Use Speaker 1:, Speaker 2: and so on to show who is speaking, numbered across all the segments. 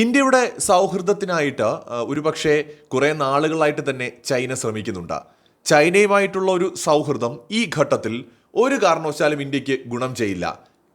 Speaker 1: ഇന്ത്യയുടെ സൗഹൃദത്തിനായിട്ട് ഒരുപക്ഷെ കുറേ നാളുകളായിട്ട് തന്നെ ചൈന ശ്രമിക്കുന്നുണ്ട്. ചൈനയുമായിട്ടുള്ള ഒരു സൗഹൃദം ഈ ഘട്ടത്തിൽ ഒരു കാരണവശാലും ഇന്ത്യയ്ക്ക് ഗുണം ചെയ്യില്ല.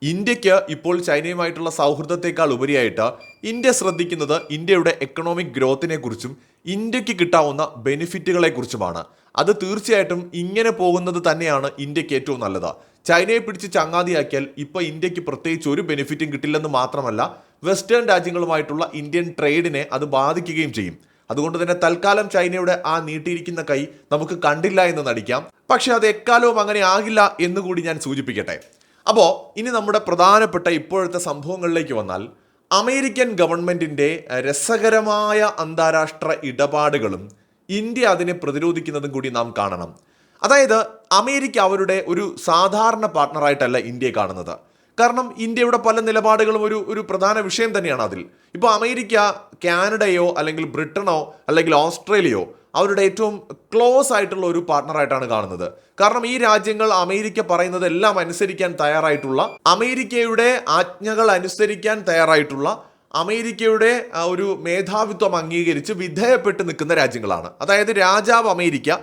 Speaker 1: ഇന്ത്യയ്ക്ക് ഇപ്പോൾ ചൈനയുമായിട്ടുള്ള സൗഹൃദത്തെക്കാൾ ഉപരിയായിട്ട് ഇന്ത്യ ശ്രദ്ധിക്കുന്നത് ഇന്ത്യയുടെ എക്കണോമിക് ഗ്രോത്തിനെ കുറിച്ചും ഇന്ത്യയ്ക്ക് കിട്ടാവുന്ന ബെനിഫിറ്റുകളെ കുറിച്ചുമാണ് അത് തീർച്ചയായിട്ടും ഇങ്ങനെ പോകുന്നത് തന്നെയാണ് ഇന്ത്യയ്ക്ക് ഏറ്റവും നല്ലത്. ചൈനയെ പിടിച്ച് ചങ്ങാതിയാക്കിയാൽ ഇപ്പോൾ ഇന്ത്യയ്ക്ക് പ്രത്യേകിച്ച് ഒരു ബെനിഫിറ്റും കിട്ടില്ലെന്ന് മാത്രമല്ല വെസ്റ്റേൺ രാജ്യങ്ങളുമായിട്ടുള്ള ഇന്ത്യൻ ട്രേഡിനെ അത് ബാധിക്കുകയും ചെയ്യും. അതുകൊണ്ട് തന്നെ തൽക്കാലം ചൈനയുടെ ആ നീട്ടിയിരിക്കുന്ന കൈ നമുക്ക് കണ്ടില്ല എന്ന് നടിക്കാം. പക്ഷേ അത് എക്കാലവും അങ്ങനെ ആകില്ല എന്നുകൂടി ഞാൻ സൂചിപ്പിക്കട്ടെ. അപ്പോൾ ഇനി നമ്മുടെ പ്രധാനപ്പെട്ട ഇപ്പോഴത്തെ സംഭവങ്ങളിലേക്ക് വന്നാൽ അമേരിക്കൻ ഗവൺമെന്റിന്റെ രസകരമായ അന്താരാഷ്ട്ര ഇടപാടുകളും ഇന്ത്യ അതിനെ പ്രതിരോധിക്കുന്നതും കൂടി നാം കാണണം. അതായത് അമേരിക്ക അവരുടെ ഒരു സാധാരണ പാർട്ട്ണറായിട്ടല്ല ഇന്ത്യയെ കാണുന്നത്. കാരണം ഇന്ത്യയുടെ പല നിലപാടുകളും ഒരു ഒരു പ്രധാന വിഷയം തന്നെയാണ് അതിൽ. ഇപ്പോൾ അമേരിക്ക കാനഡയോ അല്ലെങ്കിൽ ബ്രിട്ടനോ അല്ലെങ്കിൽ ഓസ്ട്രേലിയയോ അവരുടെ ഏറ്റവും ക്ലോസ് ആയിട്ടുള്ള ഒരു പാർട്ണറായിട്ടാണ് കാണുന്നത്. കാരണം ഈ രാജ്യങ്ങൾ അമേരിക്ക പറയുന്നത് എല്ലാം അനുസരിക്കാൻ തയ്യാറായിട്ടുള്ള അമേരിക്കയുടെ ആജ്ഞകൾ അനുസരിക്കാൻ തയ്യാറായിട്ടുള്ള അമേരിക്കയുടെ ഒരു മേധാവിത്വം അംഗീകരിച്ച് വിധേയപ്പെട്ട് നിൽക്കുന്ന രാജ്യങ്ങളാണ്. അതായത് രാജാവ് അമേരിക്ക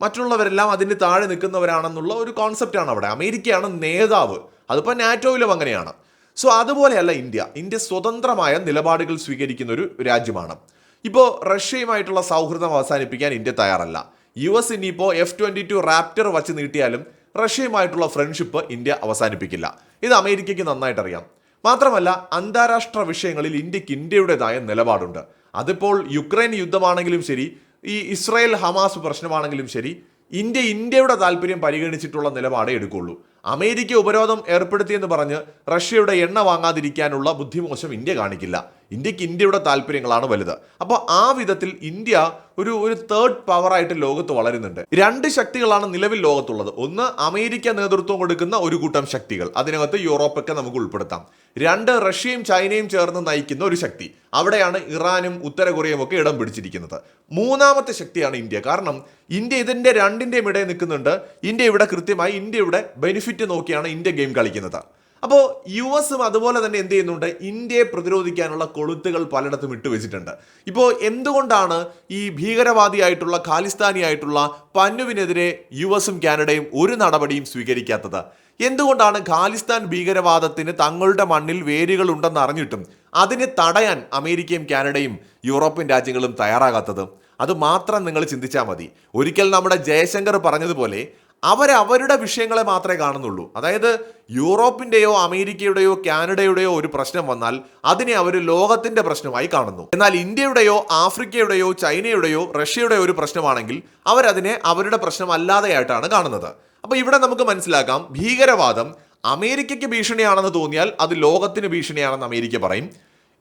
Speaker 1: മറ്റുള്ളവരെല്ലാം അതിന് താഴെ നിൽക്കുന്നവരാണെന്നുള്ള ഒരു കോൺസെപ്റ്റാണ് അവിടെ. അമേരിക്കയാണ് നേതാവ്. അതിപ്പോൾ നാറ്റോയിലും അങ്ങനെയാണ്. സോ അതുപോലെയല്ല ഇന്ത്യ. ഇന്ത്യ സ്വതന്ത്രമായ നിലപാടുകൾ സ്വീകരിക്കുന്ന ഒരു രാജ്യമാണ്. ഇപ്പോൾ റഷ്യയുമായിട്ടുള്ള സൗഹൃദം അവസാനിപ്പിക്കാൻ ഇന്ത്യ തയ്യാറല്ല. യു എസ് ഇനിയിപ്പോൾ എഫ് ട്വന്റി ടു റാപ്റ്റർ വച്ച് നീട്ടിയാലും റഷ്യയുമായിട്ടുള്ള ഫ്രണ്ട്ഷിപ്പ് ഇന്ത്യ അവസാനിപ്പിക്കില്ല. ഇത് അമേരിക്കയ്ക്ക് നന്നായിട്ട് അറിയാം മാത്രമല്ല അന്താരാഷ്ട്ര വിഷയങ്ങളിൽ ഇന്ത്യയ്ക്ക് ഇന്ത്യയുടേതായ നിലപാടുണ്ട്. അതിപ്പോൾ യുക്രൈൻ യുദ്ധമാണെങ്കിലും ശരി ഈ ഇസ്രായേൽ ഹമാസ് പ്രശ്നമാണെങ്കിലും ശരി ഇന്ത്യ ഇന്ത്യയുടെ താല്പര്യം പരിഗണിച്ചിട്ടുള്ള നിലപാടേ എടുക്കുള്ളൂ. അമേരിക്ക ഉപരോധം ഏർപ്പെടുത്തിയെന്ന് പറഞ്ഞ് റഷ്യയുടെ എണ്ണ വാങ്ങാതിരിക്കാനുള്ള ബുദ്ധിമോശം ഇന്ത്യ കാണിക്കില്ല. ഇന്ത്യയ്ക്ക് ഇന്ത്യയുടെ താല്പര്യങ്ങളാണ് വലുത്. അപ്പോൾ ആ വിധത്തിൽ ഇന്ത്യ ഒരു ഒരു തേർഡ് പവറായിട്ട് ലോകത്ത് വളരുന്നുണ്ട്. രണ്ട് ശക്തികളാണ് നിലവിൽ ലോകത്തുള്ളത്. ഒന്ന് അമേരിക്ക നേതൃത്വം കൊടുക്കുന്ന ഒരു കൂട്ടം ശക്തികൾ. അതിനകത്ത് യൂറോപ്പൊക്കെ നമുക്ക് ഉൾപ്പെടുത്താം. രണ്ട് റഷ്യയും ചൈനയും ചേർന്ന് നയിക്കുന്ന ഒരു ശക്തി. അവിടെയാണ് ഇറാനും ഉത്തര കൊറിയയും ഒക്കെ ഇടം പിടിച്ചിരിക്കുന്നത്. മൂന്നാമത്തെ ശക്തിയാണ് ഇന്ത്യ. കാരണം ഇന്ത്യ ഇതിന്റെ രണ്ടിന്റെയും ഇടയിൽ നിൽക്കുന്നുണ്ട്. ഇന്ത്യ ഇവിടെ കൃത്യമായി ഇന്ത്യയുടെ ബെനിഫിറ്റ് നോക്കിയാണ് ഇന്ത്യ ഗെയിം കളിക്കുന്നത്. അപ്പോൾ യു എസും അതുപോലെ തന്നെ എന്ത് ചെയ്യുന്നുണ്ട്? ഇന്ത്യയെ പ്രതിരോധിക്കാനുള്ള കൊളുത്തുകൾ പലയിടത്തും ഇട്ടുവെച്ചിട്ടുണ്ട് ഇപ്പോൾ എന്തുകൊണ്ടാണ് ഈ ഭീകരവാദിയായിട്ടുള്ള ഖാലിസ്ഥാനിയായിട്ടുള്ള പന്നുവിനെതിരെ യു എസും കാനഡയും ഒരു നടപടിയും സ്വീകരിക്കാത്തത്? എന്തുകൊണ്ടാണ് ഖാലിസ്ഥാൻ ഭീകരവാദത്തിന് തങ്ങളുടെ മണ്ണിൽ വേരുകൾ ഉണ്ടെന്ന് അറിഞ്ഞിട്ടും അതിനെ തടയാൻ അമേരിക്കയും കാനഡയും യൂറോപ്യൻ രാജ്യങ്ങളും തയ്യാറാകാത്തത്? അത് മാത്രം നിങ്ങൾ ചിന്തിച്ചാൽ മതി. ഒരിക്കൽ നമ്മുടെ ജയശങ്കർ പറഞ്ഞതുപോലെ അവർ അവരുടെ വിഷയങ്ങളെ മാത്രമേ കാണുന്നുള്ളൂ. അതായത് യൂറോപ്പിന്റെയോ അമേരിക്കയുടെയോ കാനഡയുടെയോ ഒരു പ്രശ്നം വന്നാൽ അതിനെ അവർ ലോകത്തിന്റെ പ്രശ്നമായി കാണുന്നു. എന്നാൽ ഇന്ത്യയുടെയോ ആഫ്രിക്കയുടെയോ ചൈനയുടെയോ റഷ്യയുടെയോ ഒരു പ്രശ്നമാണെങ്കിൽ അവരതിനെ അവരുടെ പ്രശ്നമല്ലാതെയായിട്ടാണ് കാണുന്നത്. അപ്പോൾ ഇവിടെ നമുക്ക് മനസ്സിലാക്കാം ഭീകരവാദം അമേരിക്കയ്ക്ക് ഭീഷണിയാണെന്ന് തോന്നിയാൽ അത് ലോകത്തിന് ഭീഷണിയാണെന്ന് അമേരിക്ക പറയും.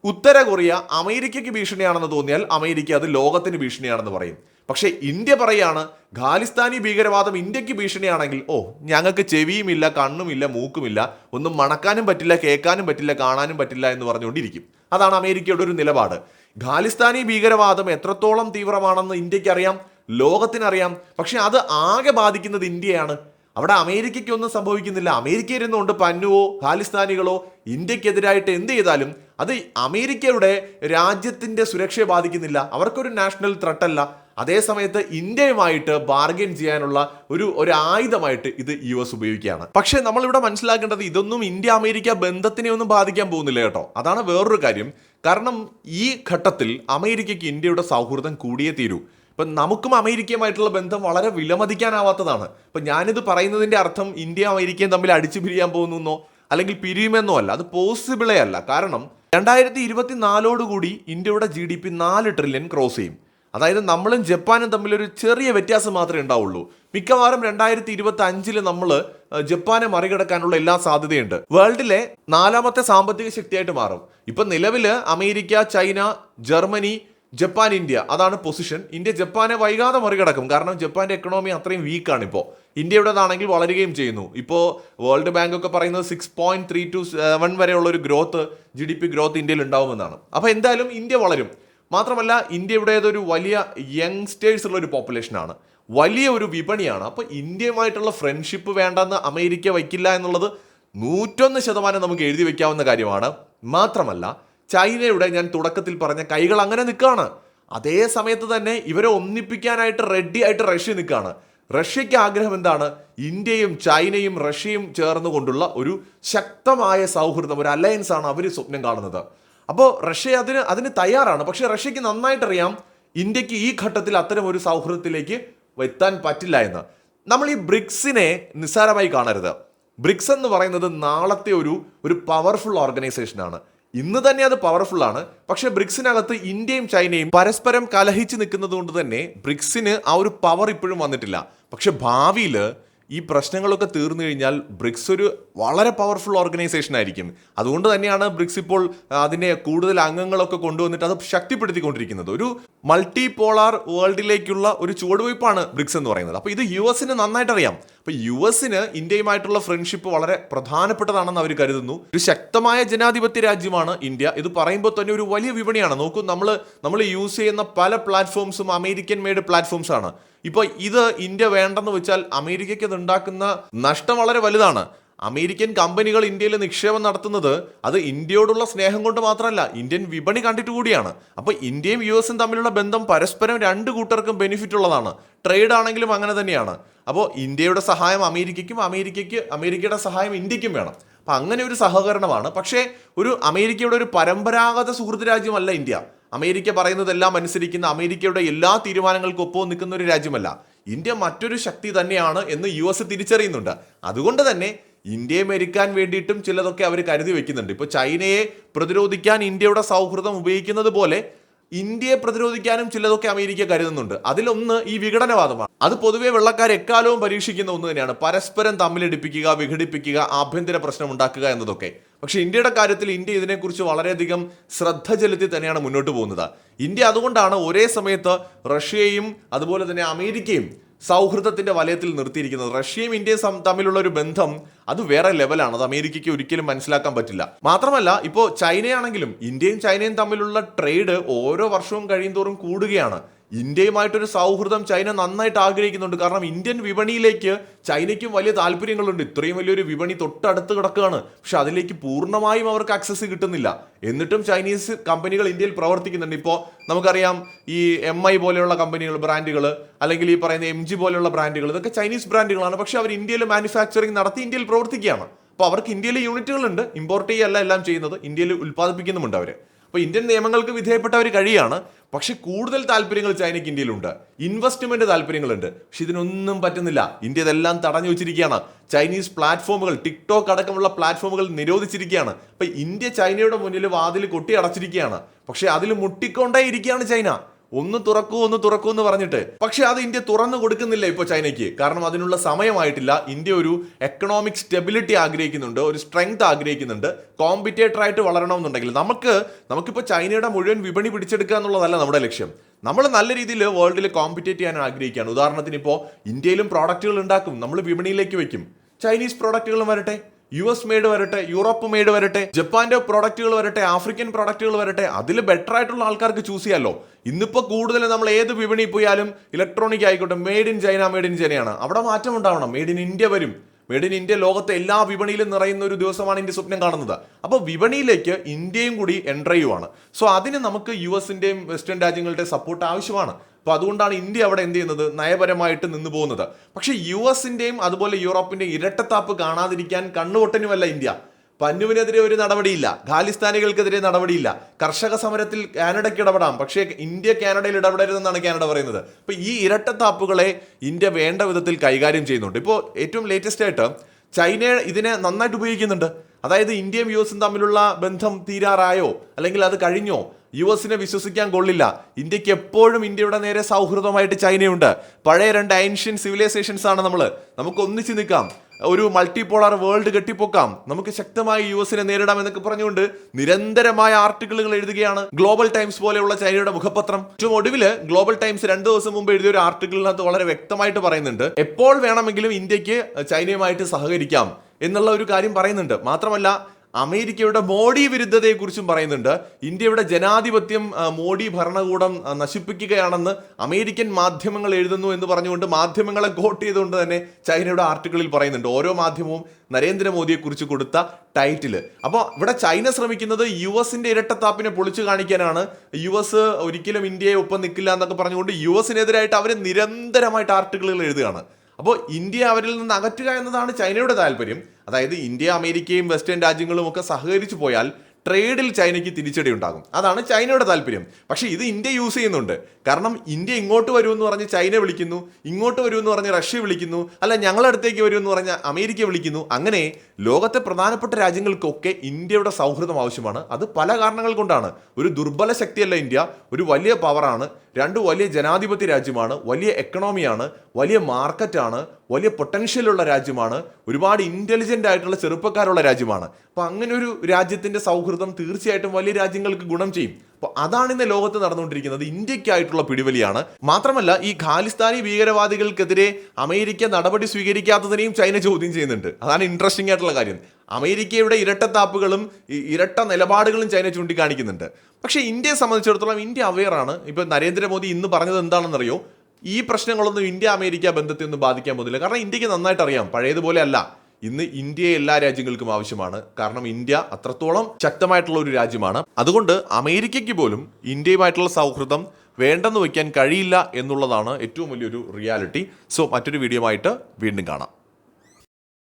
Speaker 1: ഉത്തര കൊറിയ അമേരിക്കയ്ക്ക് ഭീഷണിയാണെന്ന് തോന്നിയാൽ അമേരിക്ക അത് ലോകത്തിന് ഭീഷണിയാണെന്ന് പറയും. പക്ഷേ ഇന്ത്യ പറയാണ് ഖാലിസ്ഥാനി ഭീകരവാദം ഇന്ത്യയ്ക്ക് ഭീഷണിയാണെങ്കിൽ ഓ ഞങ്ങൾക്ക് ചെവിയുമില്ല കണ്ണുമില്ല മൂക്കുമില്ല ഒന്നും മണക്കാനും പറ്റില്ല കേൾക്കാനും പറ്റില്ല കാണാനും പറ്റില്ല എന്ന് പറഞ്ഞുകൊണ്ടിരിക്കും. അതാണ് അമേരിക്കയുടെ ഒരു നിലപാട്. ഖാലിസ്ഥാനി ഭീകരവാദം എത്രത്തോളം തീവ്രമാണെന്ന് ഇന്ത്യയ്ക്ക് അറിയാം ലോകത്തിനറിയാം പക്ഷെ അത് ആകെ ബാധിക്കുന്നത് ഇന്ത്യയാണ്. അവിടെ അമേരിക്കയ്ക്കൊന്നും സംഭവിക്കുന്നില്ല. അമേരിക്ക ഇരുന്നുകൊണ്ട് പന്നുവോ ഖാലിസ്ഥാനികളോ ഇന്ത്യക്കെതിരായിട്ട് എന്ത് ചെയ്താലും അത് അമേരിക്കയുടെ രാജ്യത്തിന്റെ സുരക്ഷയെ ബാധിക്കുന്നില്ല. അവർക്കൊരു നാഷണൽ ത്രട്ടല്ല അതേ സമയത്ത് ഇന്ത്യയുമായിട്ട് ബാർഗെയിൻ ചെയ്യാനുള്ള ഒരു ഒരു ആയുധമായിട്ട് ഇത് യു എസ് ഉപയോഗിക്കുകയാണ്. പക്ഷേ നമ്മളിവിടെ മനസ്സിലാക്കേണ്ടത് ഇതൊന്നും ഇന്ത്യ അമേരിക്ക ബന്ധത്തിനെ ഒന്നും ബാധിക്കാൻ പോകുന്നില്ല കേട്ടോ. അതാണ് വേറൊരു കാര്യം. കാരണം ഈ ഘട്ടത്തിൽ അമേരിക്കയ്ക്ക് ഇന്ത്യയുടെ സൗഹൃദം കൂടിയേ തീരൂ. ഇപ്പം നമുക്കും അമേരിക്കയുമായിട്ടുള്ള ബന്ധം വളരെ വിലമതിക്കാനാവാത്തതാണ്. ഇപ്പം ഞാനിത് പറയുന്നതിന്റെ അർത്ഥം ഇന്ത്യ അമേരിക്കയും തമ്മിൽ അടിച്ചു പിരിയാൻ പോകുന്നോ അല്ലെങ്കിൽ പിരിയുമെന്നോ അല്ല. അത് പോസിബിളേ അല്ല. കാരണം രണ്ടായിരത്തി ഇരുപത്തിനാലോടുകൂടി ഇന്ത്യയുടെ ജി ഡി പി നാല് ട്രില്യൺ ക്രോസ് ചെയ്യും. അതായത് നമ്മളും ജപ്പാനും തമ്മിലൊരു ചെറിയ വ്യത്യാസം മാത്രമേ ഉണ്ടാവുള്ളൂ. മിക്കവാറും രണ്ടായിരത്തി ഇരുപത്തി അഞ്ചിൽ നമ്മൾ ജപ്പാനെ മറികടക്കാനുള്ള എല്ലാ സാധ്യതയുണ്ട്. വേൾഡിലെ നാലാമത്തെ സാമ്പത്തിക ശക്തിയായിട്ട് മാറും. ഇപ്പൊ നിലവിൽ America China Germany Japan India അതാണ് പൊസിഷൻ. ഇന്ത്യ ജപ്പാനെ വൈകാതെ മറികടക്കും. കാരണം ജപ്പാന്റെ എക്കണോമി അത്രയും വീക്കാണ് ഇപ്പോൾ ഇന്ത്യയുടേതാണെങ്കിൽ വളരുകയും ചെയ്യുന്നു. ഇപ്പോൾ വേൾഡ് ബാങ്ക് ഒക്കെ പറയുന്നത് six point three two seven വരെയുള്ള ഒരു growth G D P growth ഇന്ത്യയിൽ ഉണ്ടാവുമെന്നാണ്. അപ്പോൾ എന്തായാലും ഇന്ത്യ വളരും. മാത്രമല്ല ഇന്ത്യയുടേതൊരു വലിയ യങ്സ്റ്റേഴ്സ് ഉള്ള ഒരു പോപ്പുലേഷനാണ്. വലിയ ഒരു വിപണിയാണ്. അപ്പോൾ ഇന്ത്യയുമായിട്ടുള്ള ഫ്രണ്ട്ഷിപ്പ് വേണ്ടെന്ന് അമേരിക്ക വയ്ക്കില്ല എന്നുള്ളത് നൂറ്റൊന്ന് ശതമാനം നമുക്ക് എഴുതി വയ്ക്കാവുന്ന കാര്യമാണ്. മാത്രമല്ല ചൈനയുടെ ഞാൻ തുടക്കത്തിൽ പറഞ്ഞ കൈകൾ അങ്ങനെ നിൽക്കുകയാണ് അതേ സമയത്ത് തന്നെ ഇവരെ ഒന്നിപ്പിക്കാനായിട്ട് റെഡി ആയിട്ട് റഷ്യ നിൽക്കുകയാണ് റഷ്യയ്ക്ക് ആഗ്രഹം എന്താണ്? ഇന്ത്യയും ചൈനയും റഷ്യയും ചേർന്നുകൊണ്ടുള്ള ഒരു ശക്തമായ സൗഹൃദം ഒരു അലയൻസ് ആണ് അവർ സ്വപ്നം കാണുന്നത്. അപ്പോൾ റഷ്യ അതിന് അതിന് തയ്യാറാണ്. പക്ഷേ റഷ്യക്ക് നന്നായിട്ടറിയാം ഇന്ത്യയ്ക്ക് ഈ ഘട്ടത്തിൽ അത്തരം ഒരു സൗഹൃദത്തിലേക്ക് എത്താൻ പറ്റില്ല എന്ന്. നമ്മൾ ഈ ബ്രിക്സിനെ നിസ്സാരമായി കാണരുത്. ബ്രിക്സ് എന്ന് പറയുന്നത് നാളത്തെ ഒരു ഒരു പവർഫുൾ ഓർഗനൈസേഷനാണ് ഇന്ന് തന്നെ അത് പവർഫുൾ ആണ്. പക്ഷെ ബ്രിക്സിനകത്ത് ഇന്ത്യയും ചൈനയും പരസ്പരം കലഹിച്ച് നിൽക്കുന്നത് കൊണ്ട് തന്നെ ബ്രിക്സിന് ആ ഒരു പവർ ഇപ്പോഴും വന്നിട്ടില്ല. പക്ഷെ ഭാവിയിൽ ഈ പ്രശ്നങ്ങളൊക്കെ തീർന്നു കഴിഞ്ഞാൽ ബ്രിക്സ് ഒരു വളരെ പവർഫുൾ ഓർഗനൈസേഷൻ ആയിരിക്കും. അതുകൊണ്ട് തന്നെയാണ് ബ്രിക്സ് ഇപ്പോൾ അതിന്റെ കൂടുതൽ അംഗങ്ങളൊക്കെ കൊണ്ടുവന്നിട്ട് അത് ശക്തിപ്പെടുത്തിക്കൊണ്ടിരിക്കുന്നത്. ഒരു മൾട്ടി പോളാർ വേൾഡിലേക്കുള്ള ഒരു ചുവടുവയ്പ്പാണ് ബ്രിക്സ് എന്ന് പറയുന്നത്. അപ്പോൾ ഇത് യു എസിന് നന്നായിട്ട് അറിയാം അപ്പോൾ യു എസിന് ഇന്ത്യയുമായിട്ടുള്ള ഫ്രണ്ട്ഷിപ്പ് വളരെ പ്രധാനപ്പെട്ടതാണെന്ന് അവർ കരുതുന്നു. ഒരു ശക്തമായ ജനാധിപത്യ രാജ്യമാണ് ഇന്ത്യ. ഇത് പറയുമ്പോൾ തന്നെ ഒരു വലിയ വിപണിയാണ്. നോക്കൂ നമ്മൾ നമ്മൾ യൂസ് ചെയ്യുന്ന പല പ്ലാറ്റ്ഫോംസും അമേരിക്കൻ മെയ്ഡ് പ്ലാറ്റ്ഫോംസ് ആണ്. ഇപ്പോൾ ഇത് ഇന്ത്യ വേണ്ടെന്ന് വെച്ചാൽ അമേരിക്കയ്ക്ക് ഇത് ഉണ്ടാക്കുന്ന നഷ്ടം വളരെ വലുതാണ്. അമേരിക്കൻ കമ്പനികൾ ഇന്ത്യയിൽ നിക്ഷേപം നടത്തുന്നത് അത് ഇന്ത്യയോടുള്ള സ്നേഹം കൊണ്ട് മാത്രമല്ല ഇന്ത്യൻ വിപണി കണ്ടിട്ട് കൂടിയാണ്. അപ്പോൾ ഇന്ത്യയും യു എസും തമ്മിലുള്ള ബന്ധം പരസ്പരം രണ്ട് കൂട്ടർക്കും ബെനിഫിറ്റ് ഉള്ളതാണ്. ട്രേഡ് ആണെങ്കിലും അങ്ങനെ തന്നെയാണ്. അപ്പോൾ ഇന്ത്യയുടെ സഹായം അമേരിക്കയ്ക്കും അമേരിക്കയ്ക്ക് അമേരിക്കയുടെ സഹായം ഇന്ത്യക്കും വേണം. അപ്പം അങ്ങനെ ഒരു സഹകരണമാണ്. പക്ഷേ ഒരു അമേരിക്കയുടെ ഒരു പരമ്പരാഗത സുഹൃത്ത് രാജ്യമല്ല ഇന്ത്യ. അമേരിക്ക പറയുന്നതെല്ലാം അനുസരിക്കുന്ന അമേരിക്കയുടെ എല്ലാ തീരുമാനങ്ങൾക്കും ഒപ്പം നിൽക്കുന്ന ഒരു രാജ്യമല്ല. ഇന്ത്യ മറ്റൊരു ശക്തി തന്നെയാണ് എന്ന് യു എസ് തിരിച്ചറിയുന്നുണ്ട്. അതുകൊണ്ട് തന്നെ ഇന്ത്യയെ മെരുക്കാൻ വേണ്ടിയിട്ടും ചിലതൊക്കെ അവർ കരുതി വെക്കുന്നുണ്ട്. ഇപ്പോൾ ചൈനയെ പ്രതിരോധിക്കാൻ ഇന്ത്യയുടെ സൗഹൃദം ഉപയോഗിക്കുന്നത് പോലെ ഇന്ത്യയെ പ്രതിരോധിക്കാനും ചിലതൊക്കെ അമേരിക്ക കരുതുന്നുണ്ട്. അതിലൊന്ന് ഈ വിഘടനവാദമാണ്. അത് പൊതുവെ വെള്ളക്കാർ എക്കാലവും പരീക്ഷിക്കുന്ന ഒന്ന് തന്നെയാണ്. പരസ്പരം തമ്മിലടിപ്പിക്കുക വിഘടിപ്പിക്കുക ആഭ്യന്തര പ്രശ്നം ഉണ്ടാക്കുക എന്നതൊക്കെ. പക്ഷെ ഇന്ത്യയുടെ കാര്യത്തിൽ ഇന്ത്യ ഇതിനെക്കുറിച്ച് വളരെയധികം ശ്രദ്ധ ചെലുത്തി തന്നെയാണ് മുന്നോട്ട് പോകുന്നത്. ഇന്ത്യ അതുകൊണ്ടാണ് ഒരേ സമയത്ത് റഷ്യയും അതുപോലെ തന്നെ അമേരിക്കയും സൗഹൃദത്തിന്റെ വലയത്തിൽ നിർത്തിയിരിക്കുന്നത്. റഷ്യയും ഇന്ത്യയും തമ്മിലുള്ള ഒരു ബന്ധം അത് വേറെ ലെവലാണ് അത് അമേരിക്കയ്ക്ക് ഒരിക്കലും മനസ്സിലാക്കാൻ പറ്റില്ല. മാത്രമല്ല ഇപ്പോൾ ചൈനയാണെങ്കിലും ഇന്ത്യയും ചൈനയും തമ്മിലുള്ള ട്രേഡ് ഓരോ വർഷവും കഴിയുന്തോറും കൂടുകയാണ്. ഇന്ത്യയുമായിട്ടൊരു സൗഹൃദം ചൈന നന്നായിട്ട് ആഗ്രഹിക്കുന്നുണ്ട്. കാരണം ഇന്ത്യൻ വിപണിയിലേക്ക് ചൈനയ്ക്കും വലിയ താല്പര്യങ്ങളുണ്ട്. ഇത്രയും വലിയൊരു വിപണി തൊട്ടടുത്ത് കിടക്കുകയാണ്. പക്ഷെ അതിലേക്ക് പൂർണമായും അവർക്ക് ആക്സസ് കിട്ടുന്നില്ല. എന്നിട്ടും ചൈനീസ് കമ്പനികൾ ഇന്ത്യയിൽ പ്രവർത്തിക്കുന്നുണ്ട്. ഇപ്പോൾ നമുക്കറിയാം ഈ എം ഐ പോലെയുള്ള കമ്പനികൾ ബ്രാൻഡുകൾ അല്ലെങ്കിൽ ഈ പറയുന്ന എം ജി പോലെയുള്ള ബ്രാൻഡുകൾ ഇതൊക്കെ ചൈനീസ് ബ്രാൻഡുകളാണ്. പക്ഷെ അവർ ഇന്ത്യയിൽ മാനുഫാക്ചറിങ് നടത്തി ഇന്ത്യയിൽ പ്രവർത്തിക്കുകയാണ്. അപ്പോൾ അവർക്ക് ഇന്ത്യയിലെ യൂണിറ്റുകളുണ്ട്. ഇമ്പോർട്ട് ചെയ്യല്ല എല്ലാം ചെയ്യുന്നത്. ഇന്ത്യയിൽ ഉൽപ്പാദിപ്പിക്കുന്നുമുണ്ട് അവർ അപ്പോൾ ഇന്ത്യൻ നിയമങ്ങൾക്ക് വിധേയപ്പെട്ടവർ കഴിയാണ്. പക്ഷേ കൂടുതൽ താല്പര്യങ്ങൾ ചൈനയ്ക്ക് ഇന്ത്യയിലുണ്ട്. ഇൻവെസ്റ്റ്മെന്റ് താല്പര്യങ്ങളുണ്ട്. പക്ഷെ ഇതിനൊന്നും പറ്റുന്നില്ല. ഇന്ത്യ ഇതെല്ലാം തടഞ്ഞു വെച്ചിരിക്കുകയാണ്. ചൈനീസ് പ്ലാറ്റ്ഫോമുകൾ ടിക്ടോക്ക് അടക്കമുള്ള പ്ലാറ്റ്ഫോമുകൾ നിരോധിച്ചിരിക്കുകയാണ്. അപ്പൊ ഇന്ത്യ ചൈനയുടെ മുന്നിൽ വാതിൽ കൊട്ടി അടച്ചിരിക്കുകയാണ്. പക്ഷേ അതിൽ മുട്ടിക്കൊണ്ടേ ഇരിക്കുകയാണ് ചൈന. ഒന്ന് തുറക്കൂ ഒന്ന് തുറക്കൂ എന്ന് പറഞ്ഞിട്ട്. പക്ഷെ അത് ഇന്ത്യ തുറന്നു കൊടുക്കുന്നില്ല ഇപ്പോൾ ചൈനയ്ക്ക്. കാരണം അതിനുള്ള സമയമായിട്ടില്ല. ഇന്ത്യ ഒരു എക്കണോമിക് സ്റ്റെബിലിറ്റി ആഗ്രഹിക്കുന്നുണ്ട് ഒരു സ്ട്രെങ്ത് ആഗ്രഹിക്കുന്നുണ്ട്. കോമ്പറ്റേറ്റർ ആയിട്ട് വളരണമെന്നുണ്ടെങ്കിൽ നമുക്ക് നമുക്കിപ്പോൾ ചൈനയുടെ മുഴുവൻ വിപണി പിടിച്ചെടുക്കുക എന്നുള്ളതല്ല നമ്മുടെ ലക്ഷ്യം. നമ്മൾ നല്ല രീതിയിൽ വേൾഡിൽ കോമ്പറ്റേറ്റ് ചെയ്യാൻ ആഗ്രഹിക്കുകയാണ്. ഉദാഹരണത്തിന് ഇപ്പോൾ ഇന്ത്യയിലും പ്രോഡക്റ്റുകൾ ഉണ്ടാക്കും. നമ്മൾ വിപണിയിലേക്ക് വെക്കും. ചൈനീസ് പ്രോഡക്റ്റുകളും വരട്ടെ യു എസ് മെയ്ഡ് വരട്ടെ യൂറോപ്പ് മെയ്ഡ് വരട്ടെ ജപ്പാന്റെ പ്രോഡക്റ്റുകൾ വരട്ടെ ആഫ്രിക്കൻ പ്രോഡക്റ്റുകൾ വരട്ടെ അതിൽ ബെറ്റർ ആയിട്ടുള്ള ആൾക്കാർക്ക് ചൂസ് ചെയ്യാമല്ലോ ഇന്നിപ്പോൾ കൂടുതൽ നമ്മൾ ഏത് വിപണി പോയാലും ഇലക്ട്രോണിക് ആയിക്കോട്ടെ made in China made in ചൈനയാണ് അവിടെ മാറ്റം ഉണ്ടാവണം. മെയ്ഡ് ഇൻ ഇന്ത്യ വരും. മെയ്ഡ് ഇൻ ഇന്ത്യ ലോകത്തെ എല്ലാ വിപണിയിലും നിറയുന്ന ഒരു ദിവസമാണ് ഇന്ത്യ സ്വപ്നം കാണുന്നത്. അപ്പോൾ വിപണിയിലേക്ക് ഇന്ത്യയും കൂടി എൻട്രി ചെയ്യുവാണ്. സോ അതിന് നമുക്ക് യു എസിന്റെയും വെസ്റ്റേൺ രാജ്യങ്ങളുടെ സപ്പോർട്ട് ആവശ്യമാണ്. അപ്പോൾ അതുകൊണ്ടാണ് ഇന്ത്യ അവിടെ എന്ത് ചെയ്യുന്നത്? നയപരമായിട്ട് നിന്ന് പോകുന്നത്. പക്ഷേ യു എസിന്റെയും അതുപോലെ യൂറോപ്പിന്റെയും ഇരട്ടത്താപ്പ് കാണാതിരിക്കാൻ കണ്ണുപൊട്ടനുമല്ല ഇന്ത്യ. പന്നുവിനെതിരെ ഒരു നടപടിയില്ല ഖാലിസ്ഥാനികൾക്കെതിരെ നടപടിയില്ല. കർഷക സമരത്തിൽ കാനഡയ്ക്ക് ഇടപെടാം. പക്ഷേ ഇന്ത്യ കാനഡയിൽ ഇടപെടരുതെന്നാണ് കാനഡ പറയുന്നത്. അപ്പോൾ ഈ ഇരട്ടത്താപ്പുകളെ ഇന്ത്യ വേണ്ട വിധത്തിൽ കൈകാര്യം ചെയ്യുന്നുണ്ട്. ഇപ്പോൾ ഏറ്റവും ലേറ്റസ്റ്റ് ആയിട്ട് ചൈന ഇതിനെ നന്നായിട്ട് ഉപയോഗിക്കുന്നുണ്ട്. അതായത് ഇന്ത്യയും യു എസും തമ്മിലുള്ള ബന്ധം തീരാറായോ? അല്ലെങ്കിൽ അത് കഴിഞ്ഞോ? യു എസിനെ വിശ്വസിക്കാൻ കൊള്ളില്ല. ഇന്ത്യയ്ക്ക് എപ്പോഴും ഇന്ത്യയുടെ നേരെ സൗഹൃദമായിട്ട് ചൈനയുണ്ട്. പഴയ രണ്ട് ഏൻഷ്യൻ സിവിലൈസേഷൻസ് ആണ് നമ്മൾ നമുക്ക് ഒന്നിച്ച് നിൽക്കാം. ഒരു മൾട്ടിപോളാർ വേൾഡ് കെട്ടിപ്പൊക്കാം. നമുക്ക് ശക്തമായി യു എസിനെ നേരിടാം എന്നൊക്കെ പറഞ്ഞുകൊണ്ട് നിരന്തരമായ ആർട്ടിക്കിളുകൾ എഴുതുകയാണ് ഗ്ലോബൽ ടൈംസ് പോലെയുള്ള ചൈനയുടെ മുഖപത്രം. ഏറ്റവും ഒടുവിൽ ഗ്ലോബൽ ടൈംസ് രണ്ട് ദിവസം മുമ്പ് എഴുതിയ ഒരു ആർട്ടിക്കിളിനകത്ത് വളരെ വ്യക്തമായിട്ട് പറയുന്നുണ്ട് എപ്പോൾ വേണമെങ്കിലും ഇന്ത്യയ്ക്ക് ചൈനയുമായിട്ട് സഹകരിക്കാം എന്നുള്ള ഒരു കാര്യം പറയുന്നുണ്ട്. മാത്രമല്ല അമേരിക്കയുടെ മോഡി വിരുദ്ധതയെക്കുറിച്ചും പറയുന്നുണ്ട്. ഇന്ത്യയുടെ ജനാധിപത്യം മോഡി ഭരണകൂടം നശിപ്പിക്കുകയാണെന്ന് അമേരിക്കൻ മാധ്യമങ്ങൾ എഴുതുന്നു എന്ന് പറഞ്ഞുകൊണ്ട് മാധ്യമങ്ങളെ കോട്ട് ചെയ്തുകൊണ്ട് തന്നെ ചൈനയുടെ ആർട്ടിക്കിളിൽ പറയുന്നുണ്ട്. ഓരോ മാധ്യമവും നരേന്ദ്രമോദിയെക്കുറിച്ച് കൊടുത്ത ടൈറ്റിൽ അപ്പോൾ ഇവിടെ ചൈന ശ്രമിക്കുന്നത് യു എസിന്റെ ഇരട്ടത്താപ്പിനെ പൊളിച്ചു കാണിക്കാനാണ്. യു എസ് ഒരിക്കലും ഇന്ത്യയെ ഒപ്പം നിൽക്കില്ല എന്നൊക്കെ പറഞ്ഞുകൊണ്ട് യു എസിനെതിരായിട്ട് അവർ നിരന്തരമായിട്ട് ആർട്ടിക്കിളുകൾ എഴുതുകയാണ്. അപ്പോൾ ഇന്ത്യ അവരിൽ നിന്ന് അകറ്റുക എന്നതാണ് ചൈനയുടെ താല്പര്യം. അതായത് ഇന്ത്യ അമേരിക്കയും വെസ്റ്റേൺ രാജ്യങ്ങളും ഒക്കെ സഹകരിച്ചു പോയാൽ ട്രേഡിൽ ചൈനയ്ക്ക് തിരിച്ചടി ഉണ്ടാകും അതാണ് ചൈനയുടെ താല്പര്യം. പക്ഷേ ഇത് ഇന്ത്യ യൂസ് ചെയ്യുന്നുണ്ട്. കാരണം ഇന്ത്യ ഇങ്ങോട്ട് വരുമെന്ന് പറഞ്ഞ് ചൈന വിളിക്കുന്നു ഇങ്ങോട്ട് വരുമെന്ന് പറഞ്ഞ് റഷ്യ വിളിക്കുന്നു അല്ല ഞങ്ങളടുത്തേക്ക് എന്ന് പറഞ്ഞ് അമേരിക്ക വിളിക്കുന്നു. അങ്ങനെ ലോകത്തെ പ്രധാനപ്പെട്ട രാജ്യങ്ങൾക്കൊക്കെ ഇന്ത്യയുടെ സൗഹൃദം ആവശ്യമാണ്. അത് പല കാരണങ്ങൾ കൊണ്ടാണ്. ഒരു ദുർബല ശക്തിയല്ല ഇന്ത്യ ഒരു വലിയ പവറാണ് രണ്ട് വലിയ ജനാധിപത്യ രാജ്യമാണ് വലിയ എക്കണോമിയാണ് വലിയ മാർക്കറ്റാണ് വലിയ പൊട്ടൻഷ്യലുള്ള രാജ്യമാണ് ഒരുപാട് ഇന്റലിജന്റ് ആയിട്ടുള്ള ചെറുപ്പക്കാരുള്ള രാജ്യമാണ്. അപ്പോൾ അങ്ങനെ ഒരു രാജ്യത്തിന്റെ സൗഹൃദം തീർച്ചയായിട്ടും വലിയ രാജ്യങ്ങൾക്ക് ഗുണം ചെയ്യും. അപ്പൊ അതാണ് ഇന്ന് ലോകത്ത് നടന്നുകൊണ്ടിരിക്കുന്നത് ഇന്ത്യക്കായിട്ടുള്ള പിടിവലിയാണ്. മാത്രമല്ല ഈ ഖാലിസ്ഥാനി ഭീകരവാദികൾക്കെതിരെ അമേരിക്ക നടപടി സ്വീകരിക്കാത്തതിനെയും ചൈന ചോദ്യം ചെയ്യുന്നുണ്ട്. അതാണ് ഇൻട്രസ്റ്റിംഗ് ആയിട്ടുള്ള കാര്യം. അമേരിക്കയുടെ ഇരട്ടത്താപ്പുകളും ഇരട്ട നിലപാടുകളും ചൈന ചൂണ്ടിക്കാണിക്കുന്നുണ്ട്. പക്ഷേ ഇന്ത്യയെ സംബന്ധിച്ചിടത്തോളം ഇന്ത്യ അവെയർ ആണ്. ഇപ്പൊ നരേന്ദ്രമോദി ഇന്ന് പറഞ്ഞത് എന്താണെന്നറിയോ? ഈ പ്രശ്നങ്ങളൊന്നും ഇന്ത്യ അമേരിക്ക ബന്ധത്തെ ഒന്നും ബാധിക്കാൻ പോകുന്നില്ല. കാരണം ഇന്ത്യയ്ക്ക് നന്നായിട്ട് അറിയാം പഴയതുപോലെ അല്ല. ഇന്ന് ഇന്ത്യയെ എല്ലാ രാജ്യങ്ങൾക്കും ആവശ്യമാണ്. കാരണം ഇന്ത്യ അത്രത്തോളം ശക്തമായിട്ടുള്ള ഒരു രാജ്യമാണ്. അതുകൊണ്ട് അമേരിക്കയ്ക്ക് പോലും ഇന്ത്യയുമായിട്ടുള്ള സൗഹൃദം വേണ്ടെന്ന് വയ്ക്കാൻ കഴിയില്ല എന്നുള്ളതാണ് ഏറ്റവും വലിയൊരു റിയാലിറ്റി. സോ മറ്റൊരു വീഡിയോ ആയിട്ട് വീണ്ടും കാണാം.